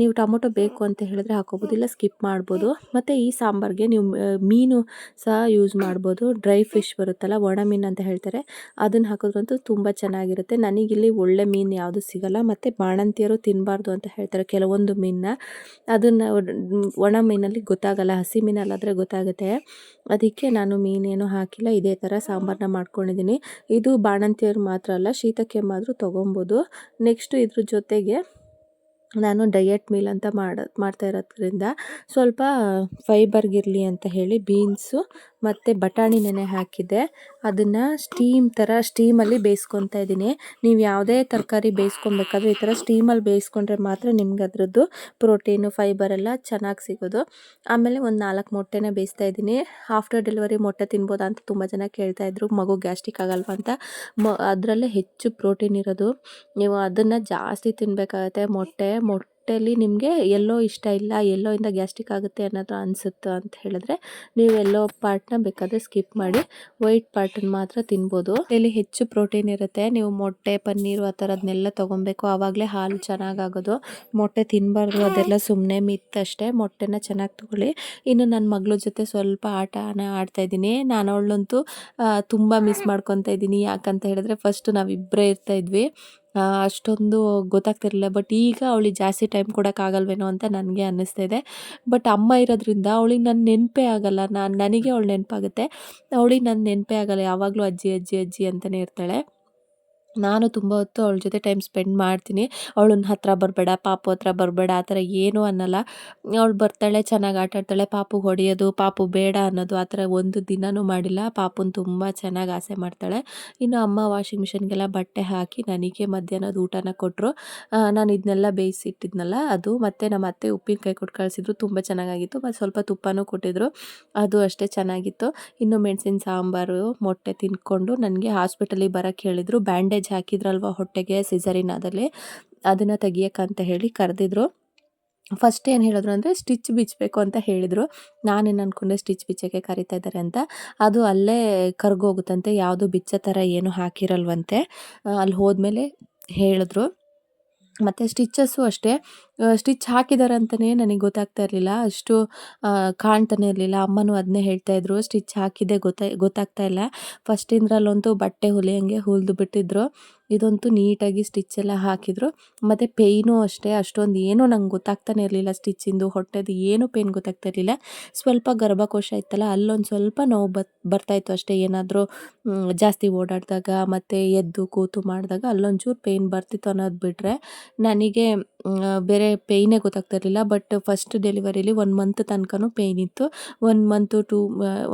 ನೀವು ಟೊಮೊಟೊ ಬೇಕು ಅಂತ ಹೇಳಿದ್ರೆ ಹಾಕೋಬೋದು, ಇಲ್ಲ ಸ್ಕಿಪ್ ಮಾಡ್ಬೋದು. ಮತ್ತು ಈ ಸಾಂಬಾರಿಗೆ ನೀವು ಮೀನು ಸಹ ಯೂಸ್ ಮಾಡ್ಬೋದು. ಡ್ರೈ ಫಿಶ್ ಬರುತ್ತಲ್ಲ, ಒಣ ಮೀನು ಅಂತ ಹೇಳ್ತಾರೆ, ಅದನ್ನು ಹಾಕೋದ್ರಂತೂ ತುಂಬ ಚೆನ್ನಾಗಿರುತ್ತೆ. ನನಗಿಲ್ಲಿ ಒಳ್ಳೆ ಮೀನು ಯಾವುದು ಸಿಗಲ್ಲ. ಮತ್ತು ಬಾಣಂತಿಯರು ತಿನ್ನಬಾರ್ದು ಅಂತ ಹೇಳ್ತಾರೆ. ಕೆಲವೊಂದು ಮೀನನ್ನ ಅದನ್ನು ಒಣ ಮೀನಲ್ಲಿ ಗೊತ್ತಾಗಲ್ಲ ಹಸಿ ಮೀನಲ್ಲಾದರೆ ಗೊತ್ತಾಗುತ್ತೆ. ಅದಕ್ಕೆ ನಾನು ಮೀನೇನು ಹಾಕಿಲ್ಲ, ಇದೇ ಥರ ಸಾಂಬಾರನ್ನ ಮಾಡ್ಕೊಂಡಿದ್ದೀನಿ. ಇದು ಬಾಣಂತಿಯವ್ರು ಮಾತ್ರ ಅಲ್ಲ ಶೀತ ಕೆಮ್ಮಾದರೂ ತೊಗೊಬೋದು. ನೆಕ್ಸ್ಟು ಇದ್ರ ಜೊತೆಗೆ ನಾನು ಡಯಟ್ ಮೀಲ್ ಅಂತ ಮಾಡ, ಮಾಡ್ತಾ ಇರೋದ್ರಿಂದ ಸ್ವಲ್ಪ ಫೈಬರ್ಗಿರಲಿ ಅಂತ ಹೇಳಿ ಬೀನ್ಸು ಮತ್ತು ಬಟಾಣಿ ನೆನೆ ಹಾಕಿದ್ದೆ ಅದನ್ನು ಸ್ಟೀಮ್ ಥರ ಸ್ಟೀಮಲ್ಲಿ ಬೇಯಿಸ್ಕೊತಾ ಇದ್ದೀನಿ. ನೀವು ಯಾವುದೇ ತರಕಾರಿ ಬೇಯಿಸ್ಕೊಬೇಕಾದ್ರೂ ಈ ಥರ ಸ್ಟೀಮಲ್ಲಿ ಬೇಯಿಸ್ಕೊಂಡ್ರೆ ಮಾತ್ರ ನಿಮ್ಗೆ ಅದರದ್ದು ಪ್ರೋಟೀನು ಫೈಬರ್ ಎಲ್ಲ ಚೆನ್ನಾಗಿ ಸಿಗೋದು. ಆಮೇಲೆ ಒಂದು ನಾಲ್ಕು ಮೊಟ್ಟೆನ ಬೇಯಿಸ್ತಾ ಇದ್ದೀನಿ. ಆಫ್ಟರ್ ಡೆಲಿವರಿ ಮೊಟ್ಟೆ ತಿನ್ಬೋದಾ ಅಂತ ತುಂಬ ಜನ ಕೇಳ್ತಾ ಇದ್ರು. ಮಗು ಗ್ಯಾಸ್ಟ್ರಿಕ್ ಆಗಲ್ವ ಅಂತ. ಮ, ಅದರಲ್ಲೇ ಹೆಚ್ಚು ಪ್ರೋಟೀನ್ ಇರೋದು. ನೀವು ಅದನ್ನು ಜಾಸ್ತಿ ತಿನ್ನಬೇಕಾಗತ್ತೆ ಮೊಟ್ಟೆ. ಮೊಟ್ಟೆ ಹೊಟ್ಟೆಲಿ ನಿಮಗೆ ಎಲ್ಲೋ ಇಷ್ಟ ಇಲ್ಲ ಎಲ್ಲೋಯಿಂದ ಗ್ಯಾಸ್ಟ್ರಿಕ್ ಆಗುತ್ತೆ ಅನ್ನೋದು ಅನಿಸುತ್ತೆ ಅಂತ ಹೇಳಿದ್ರೆ ನೀವು ಎಲ್ಲೋ ಪಾರ್ಟ್ನ ಬೇಕಾದರೆ ಸ್ಕಿಪ್ ಮಾಡಿ ವೈಟ್ ಪಾರ್ಟನ್ನು ಮಾತ್ರ ತಿನ್ಬೋದು. ಇಲ್ಲಿ ಹೆಚ್ಚು ಪ್ರೋಟೀನ್ ಇರುತ್ತೆ ನೀವು ಮೊಟ್ಟೆ ಪನ್ನೀರು ಆ ಥರದನ್ನೆಲ್ಲ ತೊಗೊಬೇಕು. ಆವಾಗಲೇ ಹಾಲು ಚೆನ್ನಾಗಾಗೋದು. ಮೊಟ್ಟೆ ತಿನ್ನಬಾರ್ದು ಅದೆಲ್ಲ ಸುಮ್ಮನೆ ಮಿತ್ತಷ್ಟೇ ಮೊಟ್ಟೆನ ಚೆನ್ನಾಗಿ ತಗೊಳ್ಳಿ. ಇನ್ನು ನನ್ನ ಮಗಳ ಜೊತೆ ಸ್ವಲ್ಪ ಆಟನ ಆಡ್ತಾ ಇದ್ದೀನಿ. ನಾನು ಅವಳಂತೂ ತುಂಬ ಮಿಸ್ ಮಾಡ್ಕೊತಾ ಇದ್ದೀನಿ. ಯಾಕಂತ ಹೇಳಿದ್ರೆ ಫಸ್ಟ್ ನಾವಿಬ್ಬರೇ ಇರ್ತಾ ಇದ್ವಿ. ಆ, ಅಷ್ಟೊಂದು ಗೊತ್ತಾಗ್ತಿರಲಿಲ್ಲ. ಬಟ್ ಈಗ ಅವಳಿಗೆ ಜಾಸ್ತಿ ಟೈಮ್ ಕೊಡೋಕ್ಕಾಗಲ್ವೇನೋ ಅಂತ ನನಗೆ ಅನ್ನಿಸ್ತಾ ಇದೆ ಬಟ್ ಅಮ್ಮ ಇರೋದ್ರಿಂದ ಅವಳಿಗೆ ನನ್ನ ನೆನಪೇ ಆಗಲ್ಲ. ನಾನು, ನನಗೆ ಅವಳು ನೆನಪಾಗುತ್ತೆ. ಅವಳಿಗೆ ನನ್ನ ನೆನಪೇ ಆಗಲ್ಲ. ಯಾವಾಗಲೂ ಅಜ್ಜಿ ಅಜ್ಜಿ ಅಜ್ಜಿ ಅಂತಲೇ ಇರ್ತಾಳೆ. ನಾನು ತುಂಬ ಹೊತ್ತು ಅವಳ ಜೊತೆ ಟೈಮ್ ಸ್ಪೆಂಡ್ ಮಾಡ್ತೀನಿ. ಅವಳನ್ನ ಹತ್ರ ಬರಬೇಡ, ಪಾಪು ಹತ್ರ ಬರಬೇಡ, ಆ ಥರ ಏನೂ ಅನ್ನಲ್ಲ. ಅವಳು ಬರ್ತಾಳೆ, ಚೆನ್ನಾಗಿ ಆಟ ಆಡ್ತಾಳೆ, ಪಾಪು ಹೊಡೆಯೋದು, ಪಾಪು ಬೇಡ ಅನ್ನೋದು ಆ ಥರ ಒಂದು ದಿನವೂ ಮಾಡಿಲ್ಲ. ಪಾಪುನ ತುಂಬ ಚೆನ್ನಾಗಿ ಆಸೆ ಮಾಡ್ತಾಳೆ. ಇನ್ನು ಅಮ್ಮ ವಾಷಿಂಗ್ ಮಿಷಿನ್ಗೆಲ್ಲ ಬಟ್ಟೆ ಹಾಕಿ ನನಗೆ ಮಧ್ಯಾಹ್ನದ ಊಟನ ಕೊಟ್ಟರು ನಾನು ಇದನ್ನೆಲ್ಲ ಬೇಯಿಸಿಟ್ಟಿದ್ನಲ್ಲ ಅದು, ಮತ್ತು ನಮ್ಮ ಅತ್ತೆ ಉಪ್ಪಿನಕಾಯಿ ಕೊಟ್ಟು ಕಳಿಸಿದ್ರು, ತುಂಬ ಚೆನ್ನಾಗಾಗಿತ್ತು ಮತ್ತು ಸ್ವಲ್ಪ ತುಪ್ಪನೂ ಕೊಟ್ಟಿದ್ರು, ಅದು ಅಷ್ಟೇ ಚೆನ್ನಾಗಿತ್ತು. ಇನ್ನು ಮೆಣಸಿನ ಸಾಂಬಾರು, ಮೊಟ್ಟೆ ತಿಂದ್ಕೊಂಡು ನನಗೆ ಹಾಸ್ಪಿಟಲಿಗೆ ಬರೋಕ್ಕೆ ಹೇಳಿದರು. ಬ್ಯಾಂಡೇಜ್ ಹಾಕಿದ್ರಲ್ವ ಹೊಟ್ಟೆಗೆ ಸಿಸರಿನಾದಲ್ಲಿ ಅದನ್ನು ತೆಗಿಯೋಕ್ಕಂತ ಹೇಳಿ ಕರೆದಿದ್ರು. ಫಸ್ಟ್ ಏನು ಹೇಳಿದ್ರು ಅಂದರೆ, ಸ್ಟಿಚ್ ಬಿಚ್ಚಬೇಕು ಅಂತ ಹೇಳಿದರು. ನಾನೇನು ಅಂದ್ಕೊಂಡೆ ಸ್ಟಿಚ್ ಬಿಚ್ಚಕ್ಕೆ ಕರಿತಾ ಇದ್ದಾರೆ ಅಂತ. ಅದು ಅಲ್ಲೇ ಕರ್ಗೋಗುತ್ತಂತೆ. ಯಾವುದು ಬಿಚ್ಚ ಥರ ಏನು ಹಾಕಿರಲ್ವಂತೆ. ಅಲ್ಲಿ ಹೋದ್ಮೇಲೆ ಹೇಳಿದ್ರು. ಮತ್ತು ಸ್ಟಿಚ್ಚಸ್ಸು ಅಷ್ಟೇ. ಸ್ಟಿಚ್ ಹಾಕಿದ್ದಾರೆ ಅಂತಲೇ ನನಗೆ ಗೊತ್ತಾಗ್ತಾ ಇರಲಿಲ್ಲ. ಅಷ್ಟು ಕಾಣ್ತಾನೆ ಇರಲಿಲ್ಲ. ಅಮ್ಮನೂ ಅದನ್ನೇ ಹೇಳ್ತಾ ಇದ್ರು. ಸ್ಟಿಚ್ ಹಾಕಿದ್ದೆ ಗೊತ್ತಾ, ಗೊತ್ತಾಗ್ತಾ ಇಲ್ಲ. ಫಸ್ಟಿಂದ್ರಲ್ಲಂತೂ ಬಟ್ಟೆ ಹೊಲಿಯಂಗೆ ಹೊಲಿದು ಬಿಟ್ಟಿದ್ರು. ಇದಂತೂ ನೀಟಾಗಿ ಸ್ಟಿಚ್ ಎಲ್ಲ ಹಾಕಿದ್ರು. ಮತ್ತು ಪೇಯ್ನು ಅಷ್ಟೇ, ಅಷ್ಟೊಂದು ಏನೂ ನಂಗೆ ಗೊತ್ತಾಗ್ತಾನೆ ಇರಲಿಲ್ಲ ಸ್ಟಿಚ್ಚಿಂದು ಹೊಟ್ಟೆದು ಏನೂ ಪೇಯ್ನ್ ಗೊತ್ತಾಗ್ತಾ ಇರಲಿಲ್ಲ. ಸ್ವಲ್ಪ ಗರ್ಭಕೋಶ ಇತ್ತಲ್ಲ, ಅಲ್ಲೊಂದು ಸ್ವಲ್ಪ ನೋವು ಬತ್ ಬರ್ತಾಯಿತ್ತು ಅಷ್ಟೇ. ಏನಾದರೂ ಜಾಸ್ತಿ ಓಡಾಡಿದಾಗ, ಮತ್ತು ಎದ್ದು ಕೂತು ಮಾಡಿದಾಗ ಅಲ್ಲೊಂಚೂರು ಪೇಯ್ನ್ ಬರ್ತಿತ್ತು ಅನ್ನೋದು ಬಿಟ್ಟರೆ ನನಗೆ ಬೇರೆ ಪೇಯ್ನೇ ಗೊತ್ತಾಗ್ತಾ ಇರಲಿಲ್ಲ ಬಟ್ ಫಸ್ಟ್ ಡೆಲಿವರಿಲಿ ಒನ್ ಮಂತ್ ತನಕನೂ ಪೇಯ್ನ್ ಇತ್ತು. ಒನ್ ಮಂತು ಟೂ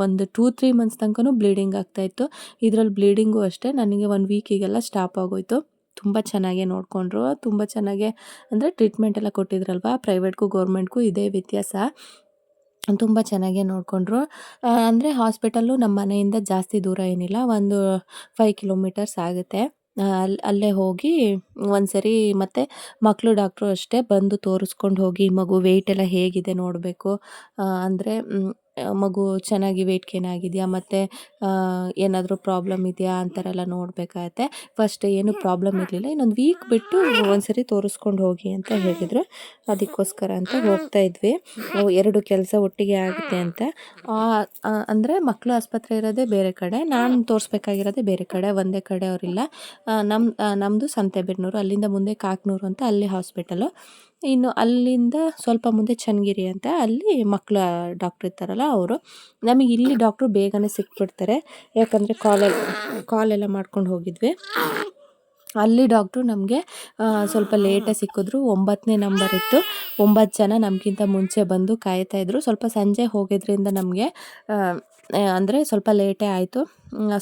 ಒಂದು ಟೂ ತ್ರೀ ಮಂತ್ಸ್ ತನಕನೂ ಬ್ಲೀಡಿಂಗ್ ಆಗ್ತಾ ಇತ್ತು. ಇದರಲ್ಲಿ ಬ್ಲೀಡಿಂಗು ಅಷ್ಟೇ, ನನಗೆ ಒನ್ ವೀಕಿಗೆಲ್ಲ ಸ್ಟಾಪ್ ಆಗೋಯ್ತು. ತುಂಬ ಚೆನ್ನಾಗೇ ನೋಡಿಕೊಂಡ್ರು, ತುಂಬ ಚೆನ್ನಾಗೆ ಅಂದರೆ ಟ್ರೀಟ್ಮೆಂಟ್ ಎಲ್ಲ ಕೊಟ್ಟಿದ್ರಲ್ವ ಪ್ರೈವೇಟ್ಗೂ ಗೌರ್ಮೆಂಟ್ಗೂ ಇದೇ ವ್ಯತ್ಯಾಸ. ತುಂಬ ಚೆನ್ನಾಗೇ ನೋಡಿಕೊಂಡ್ರು. ಅಂದರೆ ಹಾಸ್ಪಿಟಲ್ಲು ನಮ್ಮ ಮನೆಯಿಂದ ಜಾಸ್ತಿ ದೂರ ಏನಿಲ್ಲ, ಒಂದು ಫೈವ್ ಕಿಲೋಮೀಟರ್ಸ್ ಆಗುತ್ತೆ. ಅಲ್ಲಿ ಅಲ್ಲೇ ಹೋಗಿ ಒಂದು ಸರಿ ಮತ್ತು ಮಕ್ಕಳು ಡಾಕ್ಟ್ರು ಅಷ್ಟೇ ಬಂದು ತೋರಿಸ್ಕೊಂಡು ಹೋಗಿ ಮಗು ವೆಯ್ಟ್ ಎಲ್ಲ ಹೇಗಿದೆ ನೋಡಬೇಕು. ಅಂದರೆ ಮಗು ಚೆನ್ನಾಗಿ ವೆಯ್ಟ್ ಗೇನ್ ಆಗಿದೆಯಾ? ಮತ್ತು ಏನಾದರೂ ಪ್ರಾಬ್ಲಮ್ ಇದೆಯಾ? ಆ ಥರ ನೋಡಬೇಕಾಗತ್ತೆ. ಫಸ್ಟ್ ಏನು ಪ್ರಾಬ್ಲಮ್ ಇರಲಿಲ್ಲ. ಇನ್ನೊಂದು ವೀಕ್ ಬಿಟ್ಟು ಒಂದು ಸರಿ ತೋರಿಸ್ಕೊಂಡು ಹೋಗಿ ಅಂತ ಹೇಳಿದರು. ಅದಕ್ಕೋಸ್ಕರ ಅಂತ ಹೋಗ್ತಾ ಇದ್ವಿ. ಎರಡು ಕೆಲಸ ಒಟ್ಟಿಗೆ ಆಗುತ್ತೆ ಅಂತ. ಅಂದರೆ ಮಕ್ಕಳು ಆಸ್ಪತ್ರೆ ಇರೋದೇ ಬೇರೆ ಕಡೆ. ನಾನು ತೋರಿಸ್ಬೇಕಾಗಿರೋದೇ ಬೇರೆ ಕಡೆ. ಒಂದೇ ಕಡೆ ಅವರಿಲ್ಲ. ನಮ್ಮ ನಮ್ಮದು ಸಂತೆಬೆನ್ನೂರು ಅಲ್ಲಿಂದ ಮುಂದೆ ಕಾಕ್ನೂರು ಅಂತ ಅಲ್ಲಿ ಹಾಸ್ಪಿಟಲು ಇನ್ನು ಅಲ್ಲಿಂದ ಸ್ವಲ್ಪ ಮುಂದೆ ಚನ್ನಗಿರಿ ಅಂತ ಅಲ್ಲಿ ಮಕ್ಕಳ ಡಾಕ್ಟ್ರ್ ಇರ್ತಾರಲ್ಲ ಅವರು. ನಮಗೆ ಇಲ್ಲಿ ಡಾಕ್ಟ್ರು ಬೇಗನೆ ಸಿಕ್ಬಿಡ್ತಾರೆ. ಯಾಕಂದರೆ ಕಾಲ್ ಕಾಲೆಲ್ಲ ಮಾಡ್ಕೊಂಡು ಹೋಗಿದ್ವಿ. ಅಲ್ಲಿ ಡಾಕ್ಟ್ರು ನಮಗೆ ಸ್ವಲ್ಪ ಲೇಟಾಗಿ ಸಿಕ್ಕಿದ್ರು. ಒಂಬತ್ತನೇ ನಂಬರ್ ಇತ್ತು. ಒಂಬತ್ತು ಜನ ನಮಗಿಂತ ಮುಂಚೆ ಬಂದು ಕಾಯ್ತಾಯಿದ್ರು ಸ್ವಲ್ಪ ಸಂಜೆ ಹೋಗಿದ್ರಿಂದ ನಮಗೆ ಅಂದರೆ ಸ್ವಲ್ಪ ಲೇಟೇ ಆಯಿತು.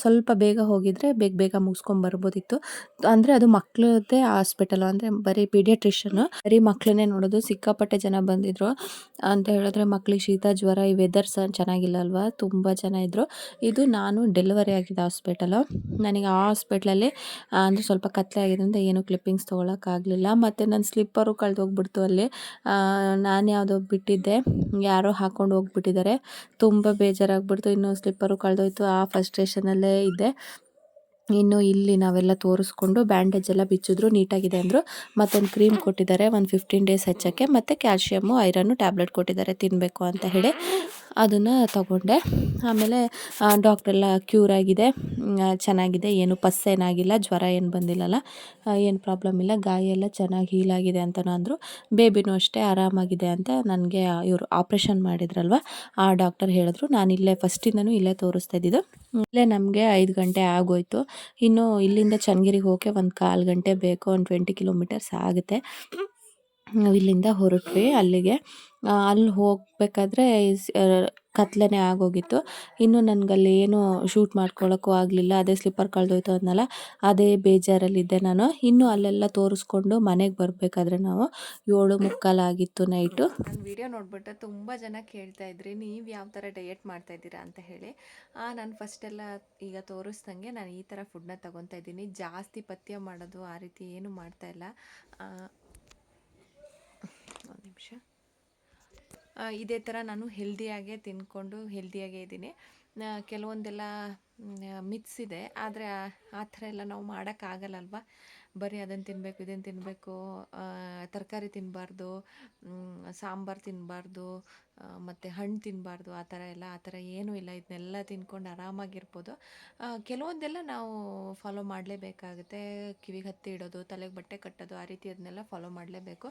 ಸ್ವಲ್ಪ ಬೇಗ ಹೋಗಿದ್ರೆ ಬೇಗ ಬೇಗ ಮುಗಿಸ್ಕೊಂಬರ್ಬೋದಿತ್ತು ಅಂದರೆ ಅದು ಮಕ್ಕಳದ್ದೇ ಹಾಸ್ಪಿಟಲ್, ಅಂದರೆ ಬರೀ ಪೀಡಿಯಾಟ್ರಿಷನ್ನು ಬರೀ ಮಕ್ಕಳನ್ನೇ ನೋಡೋದು. ಸಿಕ್ಕಾಪಟ್ಟೆ ಜನ ಬಂದಿದ್ರು. ಅಂತ ಹೇಳಿದ್ರೆ ಮಕ್ಳಿಗೆ ಶೀತ, ಜ್ವರ, ಈ ವೆದರ್ ಸಹ ಚೆನ್ನಾಗಿಲ್ಲ ಅಲ್ವಾ? ತುಂಬ ಜನ ಇದ್ದರು ಇದು ನಾನು ಡೆಲಿವರಿ ಆಗಿದ್ದ ಹಾಸ್ಪಿಟಲು. ನನಗೆ ಆ ಹಾಸ್ಪಿಟ್ಲಲ್ಲಿ ಅಂದರೆ ಸ್ವಲ್ಪ ಕತ್ಲೆ ಆಗಿದ್ದರಿಂದ ಏನು ಕ್ಲಿಪ್ಪಿಂಗ್ಸ್ ತೊಗೊಳಕ್ಕಾಗಲಿಲ್ಲ. ಮತ್ತು ನನ್ನ ಸ್ಲಿಪ್ಪರು ಕಳೆದೋಗ್ಬಿಡ್ತು ಅಲ್ಲಿ. ನಾನು ಯಾವುದೋ ಬಿಟ್ಟಿದ್ದೆ. ಯಾರೋ ಹಾಕ್ಕೊಂಡು ಹೋಗ್ಬಿಟ್ಟಿದ್ದಾರೆ. ತುಂಬ ಬೇಜಾರಾಗ್ಬಿಡ್ತು. ಇನ್ನು ಸ್ಲಿಪ್ಪರು ಕಳೆದೋಯ್ತು. ಆ ಫ್ರಸ್ಟ್ರೇಷನಲ್ಲೇ ಇದೆ. ಇನ್ನು ಇಲ್ಲಿ ನಾವೆಲ್ಲ ತೋರಿಸ್ಕೊಂಡು ಬ್ಯಾಂಡೇಜ್ ಎಲ್ಲ ಬಿಚ್ಚಿದ್ರು ನೀಟಾಗಿದೆ ಅಂದರು. ಮತ್ತೊಂದು ಕ್ರೀಮ್ ಕೊಟ್ಟಿದ್ದಾರೆ, ಒಂದು ಫಿಫ್ಟೀನ್ ಡೇಸ್ ಹಚ್ಚೋಕ್ಕೆ. ಮತ್ತು ಕ್ಯಾಲ್ಶಿಯಮ್ಮು ಐರನ್ನು ಟ್ಯಾಬ್ಲೆಟ್ ಕೊಟ್ಟಿದ್ದಾರೆ ತಿನ್ನಬೇಕು ಅಂತ ಹೇಳಿ. ಅದನ್ನು ತಗೊಂಡೆ. ಆಮೇಲೆ ಡಾಕ್ಟ್ರೆಲ್ಲ ಕ್ಯೂರ್ ಆಗಿದೆ. ಚೆನ್ನಾಗಿದೆ. ಏನು ಪಸ್ಸೇನಾಗಿಲ್ಲ ಜ್ವರ ಏನು ಬಂದಿಲ್ಲಲ್ಲ. ಏನು ಪ್ರಾಬ್ಲಮ್ ಇಲ್ಲ. ಗಾಯ ಎಲ್ಲ ಚೆನ್ನಾಗಿ ಹೀಲ್ ಆಗಿದೆ ಅಂತಲೂ ಅಂದರು. ಬೇಬಿನೂ ಅಷ್ಟೇ ಆರಾಮಾಗಿದೆ ಅಂತ ನನಗೆ ಇವರು ಆಪ್ರೇಷನ್ ಮಾಡಿದ್ರಲ್ವ? ಆ ಡಾಕ್ಟರ್ ಹೇಳಿದ್ರು. ನಾನು ಇಲ್ಲೇ ಫಸ್ಟಿಂದನೂ ಇಲ್ಲೇ ತೋರಿಸ್ತಾ ಇದ್ದಿದ್ದು. ಇಲ್ಲೇ ನಮಗೆ ಐದು ಗಂಟೆ ಆಗೋಯ್ತು. ಇನ್ನು ಇಲ್ಲಿಂದ ಚನ್ನಗಿರಿಗೆ ಹೋಗೋಕ್ಕೆ ಒಂದು ಕಾಲು ಗಂಟೆ ಬೇಕು. ಒಂದು ಟ್ವೆಂಟಿ ಕಿಲೋಮೀಟರ್ಸ್ ಆಗುತ್ತೆ. ನಾವು ಇಲ್ಲಿಂದ ಹೊರಟ್ವಿ ಅಲ್ಲಿಗೆ. ಅಲ್ಲಿ ಹೋಗಬೇಕಾದ್ರೆ ಕತ್ಲೆನೇ ಆಗೋಗಿತ್ತು. ಇನ್ನು ನನಗಲ್ಲಿ ಏನು ಶೂಟ್ ಮಾಡ್ಕೊಳ್ಳೋಕ್ಕೂ ಆಗಲಿಲ್ಲ. ಅದೇ ಸ್ಲಿಪ್ಪರ್ ಕಳೆದೋಯ್ತು ಅಂದನಲ್ಲ, ಅದೇ ಬೇಜಾರಲ್ಲಿದ್ದೆ ನಾನು. ಇನ್ನು ಅಲ್ಲೆಲ್ಲ ತೋರಿಸ್ಕೊಂಡು ಮನೆಗೆ ಬರಬೇಕಾದ್ರೆ ನಾವು ಏಳು ಮುಕ್ಕಾಲಾಗಿತ್ತು ನೈಟು. ನಾನು ವಿಡಿಯೋ ನೋಡಿಬಿಟ್ಟು ತುಂಬ ಜನ ಕೇಳ್ತಾ ಇದ್ರಿ, ನೀವು ಯಾವ ಥರ ಡಯಟ್ ಮಾಡ್ತಾ ಇದ್ದೀರಾ ಅಂತ ಹೇಳಿ. ನಾನು ಫಸ್ಟೆಲ್ಲ ಈಗ ತೋರಿಸ್ದಂಗೆ ನಾನು ಈ ಥರ ಫುಡ್ನ ತಗೊತಾ ಇದ್ದೀನಿ. ಜಾಸ್ತಿ ಪಥ್ಯ ಮಾಡೋದು ಆ ರೀತಿ ಏನು ಮಾಡ್ತಾ ಇಲ್ಲ. ಒಂದು ನಿಮಿಷ. ಇದೇ ಥರ ನಾನು ಹೆಲ್ದಿಯಾಗೆ ತಿಂದ್ಕೊಂಡು ಹೆಲ್ದಿಯಾಗೇ ಇದ್ದೀನಿ. ಕೆಲವೊಂದೆಲ್ಲ ಮಿತ್ಸ್ ಇದೆ ಆದರೆ ಆ ಥರ ಎಲ್ಲ ನಾವು ಮಾಡೋಕ್ಕಾಗಲ್ಲಲ್ವ? ಬರೀ ಅದನ್ನು ತಿನ್ನಬೇಕು ಇದನ್ನು ತಿನ್ನಬೇಕು ತರಕಾರಿ ತಿನ್ನಬಾರ್ದು ಸಾಂಬಾರು ತಿನ್ನಬಾರ್ದು ಮತ್ತು ಹಣ್ಣು ತಿನ್ನಬಾರ್ದು ಆ ಥರ ಎಲ್ಲ, ಆ ಥರ ಏನೂ ಇಲ್ಲ. ಇದನ್ನೆಲ್ಲ ತಿನ್ಕೊಂಡು ಆರಾಮಾಗಿರ್ಬೋದು. ಕೆಲವೊಂದೆಲ್ಲ ನಾವು ಫಾಲೋ ಮಾಡಲೇಬೇಕಾಗುತ್ತೆ. ಕಿವಿಗೆ ಹತ್ತಿ ಇಡೋದು, ತಲೆಗೆ ಬಟ್ಟೆ ಕಟ್ಟೋದು, ಆ ರೀತಿ ಅದನ್ನೆಲ್ಲ ಫಾಲೋ ಮಾಡಲೇಬೇಕು.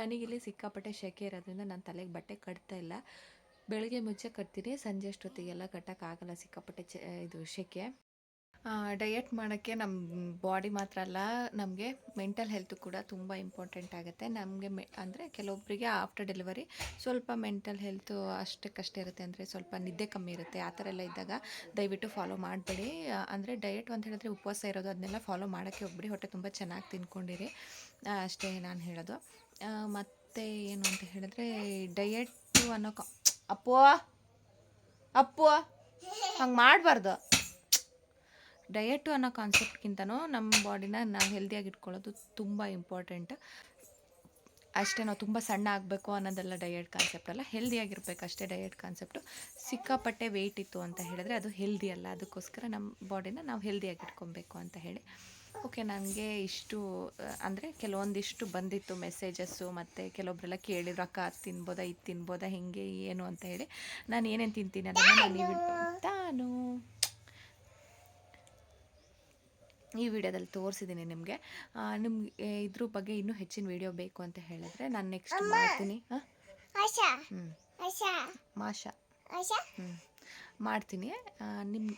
ನನಗಿಲ್ಲಿ ಸಿಕ್ಕಾಪಟ್ಟೆ ಶೆಕೆ ಇರೋದ್ರಿಂದ ನಾನು ತಲೆಗೆ ಬಟ್ಟೆ ಕಟ್ತಾ ಇಲ್ಲ. ಬೆಳಗ್ಗೆ ಮುಂಚೆ ಕಟ್ತೀನಿ, ಸಂಜೆ ಅಷ್ಟೊತ್ತಿಗೆಲ್ಲ ಕಟ್ಟೋಕ್ಕಾಗಲ್ಲ ಸಿಕ್ಕಾಪಟ್ಟೆ ಚ, ಇದು ಶೆಕೆ. ಡಯಟ್ ಮಾಡೋಕ್ಕೆ ನಮ್ಮ ಬಾಡಿ ಮಾತ್ರ ಅಲ್ಲ, ನಮಗೆ ಮೆಂಟಲ್ ಹೆಲ್ತ್ ಕೂಡ ತುಂಬ ಇಂಪಾರ್ಟೆಂಟ್ ಆಗುತ್ತೆ. ನಮಗೆ ಮೆ, ಅಂದರೆ ಕೆಲವೊಬ್ಬರಿಗೆ ಆಫ್ಟರ್ ಡೆಲಿವರಿ ಸ್ವಲ್ಪ ಮೆಂಟಲ್ ಹೆಲ್ತ್ ಅಷ್ಟಕ್ಕಷ್ಟೇ ಇರುತ್ತೆ, ಅಂದರೆ ಸ್ವಲ್ಪ ನಿದ್ದೆ ಕಮ್ಮಿ ಇರುತ್ತೆ, ಆ ಥರ ಎಲ್ಲ ಇದ್ದಾಗ ದಯವಿಟ್ಟು ಫಾಲೋ ಮಾಡಬೇಡಿ. ಅಂದರೆ ಡಯಟ್ ಅಂತ ಹೇಳಿದ್ರೆ ಉಪವಾಸ ಇರೋದು, ಅದನ್ನೆಲ್ಲ ಫಾಲೋ ಮಾಡೋಕ್ಕೆ ಒಬ್ಬರಿ ಹೊಟ್ಟೆ ತುಂಬ ಚೆನ್ನಾಗಿ ತಿನ್ಕೊಂಡಿರಿ. ಅಷ್ಟೇ ನಾನು ಹೇಳೋದು. ಮತ್ತು ಏನು ಅಂತ ಹೇಳಿದ್ರೆ ಡಯೆಟ್ಟು ಅನ್ನೋ ಕಾ ಅಪ್ಪೋ, ಅಪ್ಪು, ಹಂಗೆ ಮಾಡಬಾರ್ದು. ಡಯಟು ಅನ್ನೋ ಕಾನ್ಸೆಪ್ಟ್ಗಿಂತನೂ ನಮ್ಮ ಬಾಡಿನ ನಾವು ಹೆಲ್ದಿಯಾಗಿ ಇಟ್ಕೊಳ್ಳೋದು ತುಂಬ ಇಂಪಾರ್ಟೆಂಟ್. ಅಷ್ಟೇ ನಾವು ತುಂಬ ಸಣ್ಣ ಆಗಬೇಕು ಅನ್ನೋದೆಲ್ಲ ಡಯಟ್ ಕಾನ್ಸೆಪ್ಟ್ ಅಲ್ಲ, ಹೆಲ್ದಿಯಾಗಿರ್ಬೇಕು ಅಷ್ಟೇ ಡಯಟ್ ಕಾನ್ಸೆಪ್ಟು. ಸಿಕ್ಕಾಪಟ್ಟೆ ವೆಯ್ಟ್ ಇತ್ತು ಅಂತ ಹೇಳಿದ್ರೆ ಅದು ಹೆಲ್ದಿ ಅಲ್ಲ, ಅದಕ್ಕೋಸ್ಕರ ನಮ್ಮ ಬಾಡಿನ ನಾವು ಹೆಲ್ದಿಯಾಗಿ ಇಟ್ಕೊಬೇಕು ಅಂತ ಹೇಳಿ. ಓಕೆ ನನಗೆ ಇಷ್ಟು ಅಂದರೆ ಕೆಲವೊಂದಿಷ್ಟು ಬಂದಿತ್ತು ಮೆಸೇಜಸ್ಸು ಮತ್ತು ಕೆಲವೊಬ್ಬರೆಲ್ಲ ಕೇಳಿದ್ರು ಅಕ್ಕ ಅದು ತಿನ್ಬೋದಾ ಇದು ತಿನ್ಬೋದಾ ಹೇಗೆ ಏನು ಅಂತ ಹೇಳಿ ನಾನು ಏನೇನು ತಿಂತೀನಿ ಅದನ್ನು ನಾನು ಈ ತಾನು. ಈ ವಿಡಿಯೋದಲ್ಲಿ ತೋರಿಸಿದ್ದೀನಿ ನಿಮಗೆ. ನಿಮ್ಗೆ ಇದ್ರ ಬಗ್ಗೆ ಇನ್ನೂ ಹೆಚ್ಚಿನ ವಿಡಿಯೋ ಬೇಕು ಅಂತ ಹೇಳಿದ್ರೆ ನಾನು ನೆಕ್ಸ್ಟ್ ಮಾಡ್ತೀನಿ. ಹಾಂ? ಹ್ಞೂ ಮಾಷಾ ಹ್ಞೂ ಮಾಡ್ತೀನಿ. ನಿಮ್ಮ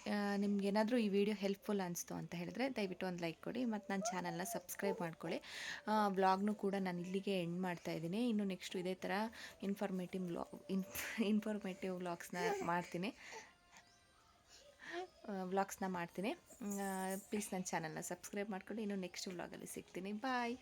ನಿಮ್ಗೇನಾದರೂ ಈ ವಿಡಿಯೋ ಹೆಲ್ಪ್ಫುಲ್ ಅನಿಸ್ತು ಅಂತ ಹೇಳಿದ್ರೆ ದಯವಿಟ್ಟು ಒಂದು ಲೈಕ್ ಕೊಡಿ ಮತ್ತು ನನ್ನ ಚಾನಲ್ನ ಸಬ್ಸ್ಕ್ರೈಬ್ ಮಾಡ್ಕೊಳ್ಳಿ. ಬ್ಲಾಗ್ನು ಕೂಡ ನಾನು ಇಲ್ಲಿಗೆ ಎಂಡ್ ಮಾಡ್ತಾ ಇದ್ದೀನಿ. ಇನ್ನು ನೆಕ್ಸ್ಟು ಇದೇ ಥರ ಇನ್ಫಾರ್ಮೇಟಿವ್ ಬ್ಲಾಗ್ ಇನ್ ಇನ್ಫಾರ್ಮೇಟಿವ್ ವ್ಲಾಗ್ಸ್ನ ಮಾಡ್ತೀನಿ. ವ್ಲಾಗ್ಸ್ನ ಮಾಡ್ತೀನಿ. ಪ್ಲೀಸ್ ನನ್ನ ಚಾನಲ್ನ ಸಬ್ಸ್ಕ್ರೈಬ್ ಮಾಡ್ಕೊಂಡು ಇನ್ನು ನೆಕ್ಸ್ಟ್ ವ್ಲಾಗಲ್ಲಿ ಸಿಗ್ತೀನಿ. ಬಾಯ್